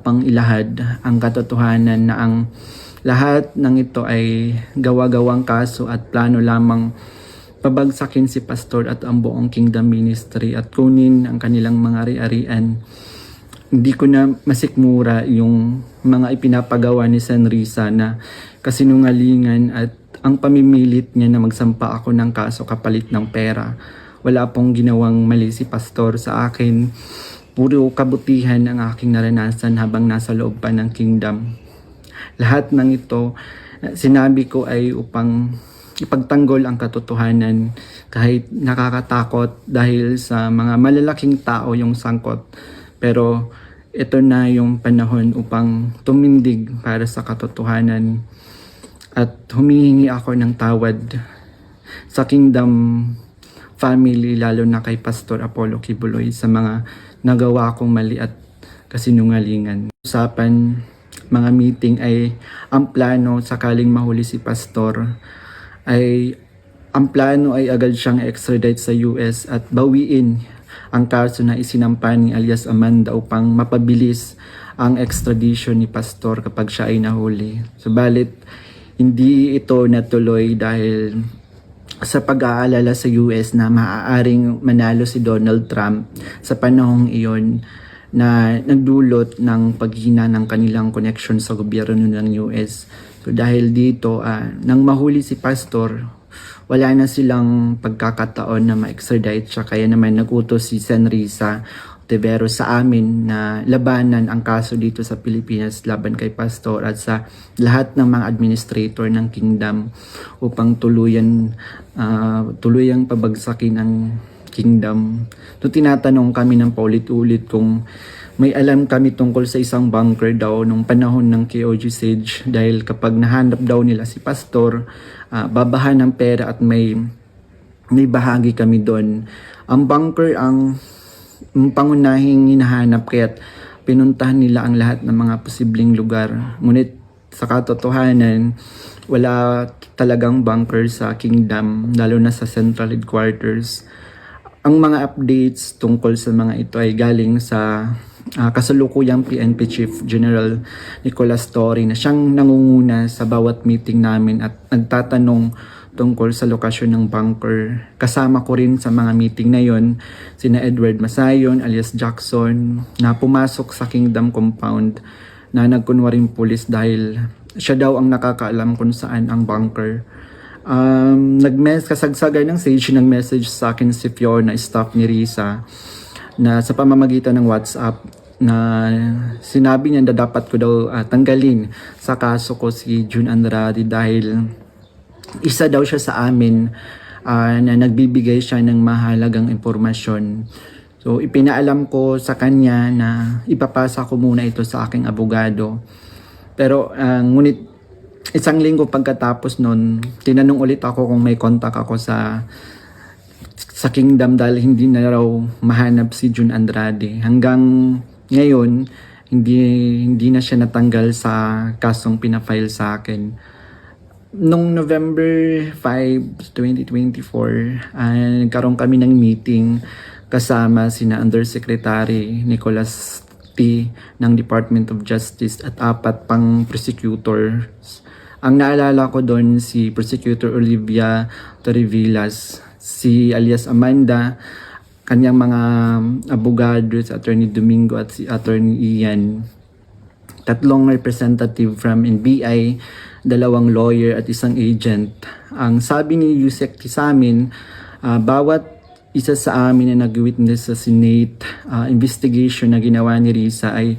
pang ilahad ang katotohanan na ang lahat ng ito ay gawa-gawang kaso at plano lamang pabagsakin si pastor at ang buong kingdom ministry at kunin ang kanilang mga ari-arian. Hindi ko na masikmura yung mga ipinapagawa ni San Risa na kasinungalingan at ang pamimilit niya na magsampa ako ng kaso kapalit ng pera. Wala pong ginawang mali si pastor sa akin. Puro kabutihan ang aking naranasan habang nasa loob pa ng kingdom. Lahat ng ito, eh, sinabi ko ay upang ipagtanggol ang katotohanan kahit nakakatakot dahil sa mga malalaking tao yung sangkot. Pero ito na yung panahon upang tumindig para sa katotohanan at humihingi ako ng tawad sa kingdom family lalo na kay Pastor Apollo Kibuloy sa mga nagawa kong mali at kasinungalingan. Usapan mga meeting ay ang plano sakaling mahuli si Pastor ay ang plano ay agad siyang extradite sa US at bawiin ang kaso na isinampa ni alias Amanda upang mapabilis ang extradition ni Pastor kapag siya ay nahuli. Subalit, hindi ito natuloy dahil sa pag-aalala sa US na maaaring manalo si Donald Trump sa panahong iyon na nagdulot ng paghina ng kanilang connection sa gobyerno ng US. So dahil dito, ah, nang mahuli si Pastor, wala na silang pagkakataon na ma-extradite siya. Kaya naman nagutos si Sen Tevero sa amin na labanan ang kaso dito sa Pilipinas laban kay Pastor at sa lahat ng mga administrator ng kingdom upang tuluyan ah, tuluyang pabagsakin ang kingdom. So tinatanong kami ng paulit-ulit kung may alam kami tungkol sa isang bunker daw nung panahon ng KOG Siege dahil kapag nahanap daw nila si pastor, ah, babahan ng pera at may may bahagi kami doon. Ang bunker ang pangunahing hinahanap kaya't pinuntahan nila ang lahat ng mga posibleng lugar. Ngunit sa katotohanan, wala talagang bunker sa kingdom, lalo na sa central headquarters. Ang mga updates tungkol sa mga ito ay galing sa ah, kasalukuyang PNP Chief General Nicolas Torre na siyang nangunguna sa bawat meeting namin at nagtatanong tungkol sa lokasyon ng bunker. Kasama ko rin sa mga meeting na yon sina Edward Masayon alias Jackson na pumasok sa Kingdom Compound na nagkunwaring pulis dahil siya daw ang nakakaalam kung saan ang bunker. Um, nag-mess, kasagsagan ng Sage, nag-message sa akin si Fiona, staff ni Risa, na sa pamamagitan ng WhatsApp, na sinabi niya na dapat ko daw ah, tanggalin sa kaso ko si June Andrade dahil isa daw siya sa amin ah, na nagbibigay siya ng mahalagang impormasyon. So ipinaalam ko sa kanya na ipapasa ko muna ito sa aking abogado. Pero ah, ngunit isang linggo pagkatapos nun, tinanong ulit ako kung may contact ako sa sa kingdom dahil hindi na raw mahanap si June Andrade. Hanggang ngayon, hindi hindi na siya natanggal sa kasong pinafile sa akin. Nung November 5, 2024, ah, nagkaroon kami ng meeting kasama sina Undersecretary Nicholas T ng Department of Justice at apat pang prosecutors. Ang naalala ko doon si Prosecutor Olivia Torrevillas, si alias Amanda, kanyang mga abogado si Attorney Domingo at si Attorney Ian tatlong representative from NBI, dalawang lawyer at isang agent. Ang sabi ni Yusek sa ah, bawat isa sa amin na nag-witness sa Senate ah, investigation na ginawa ni Risa ay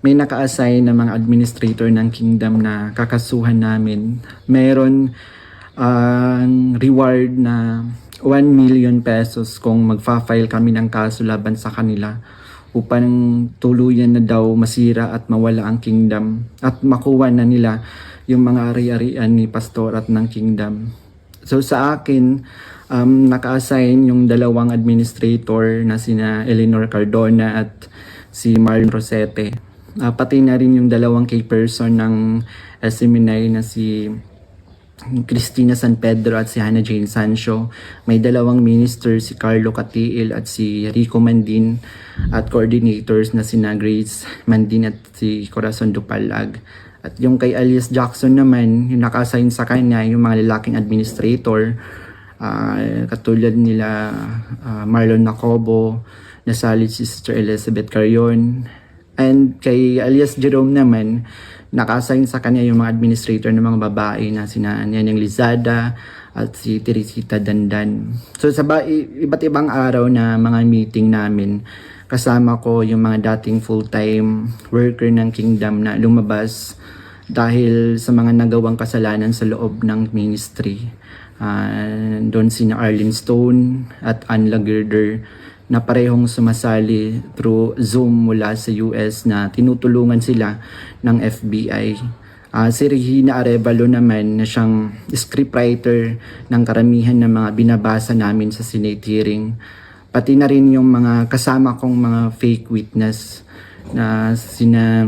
may naka-assign na mga administrator ng kingdom na kakasuhan namin. Meron ang reward na 1 million pesos kung magfa-file kami ng kaso laban sa kanila upang tuluyan na daw masira at mawala ang kingdom at makuha na nila yung mga ari-arian ni pastor at ng kingdom. So sa akin, um, naka-assign yung dalawang administrator na sina Eleanor Cardona at si Marlon Rosete. Ah, pati na rin yung dalawang key person ng SMNI na si Cristina San Pedro at si Hannah Jane Sancho. May dalawang minister si Carlo Catiil at si Rico Mandin at coordinators na sina Grace Mandin at si Corazon Dupalag. At yung kay Alias Jackson naman, yung naka-assign sa kanya, yung mga lalaking administrator, ah, katulad nila ah, Marlon Nacobo, nasalit si Sister Elizabeth Carion, and kay alias Jerome naman, naka-assign sa kanya yung mga administrator ng mga babae na sina Neneng Lizada at si Teresita Dandan. So sa ba- iba't ibang araw na mga meeting namin, kasama ko yung mga dating full-time worker ng Kingdom na lumabas dahil sa mga nagawang kasalanan sa loob ng ministry. Ah, doon sina Arlene Stone at Ann Lagerder na parehong sumasali through Zoom mula sa US na tinutulungan sila ng FBI. Ah, si Regina Arevalo naman na siyang scriptwriter ng karamihan ng mga binabasa namin sa Senate hearing. Pati na rin yung mga kasama kong mga fake witness na sina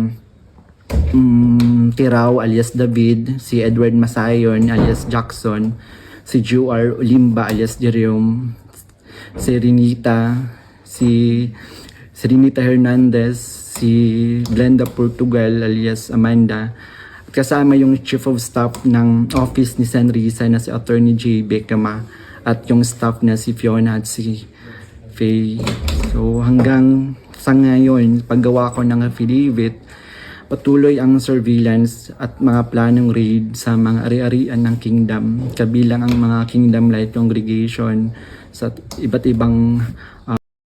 mm, Tirao alias David, si Edward Masayon alias Jackson, si Juar Olimba alias Jerome, si Renita, si, si Renita Hernandez, si Glenda Portugal alias Amanda, kasama yung Chief of Staff ng office ni San Risa na si Attorney J. Becama at yung staff na si Fiona at si Faye. So hanggang sa ngayon, paggawa ko ng affidavit, patuloy ang surveillance at mga planong raid sa mga ari-arian ng kingdom, kabilang ang mga kingdom light congregation sa iba't ibang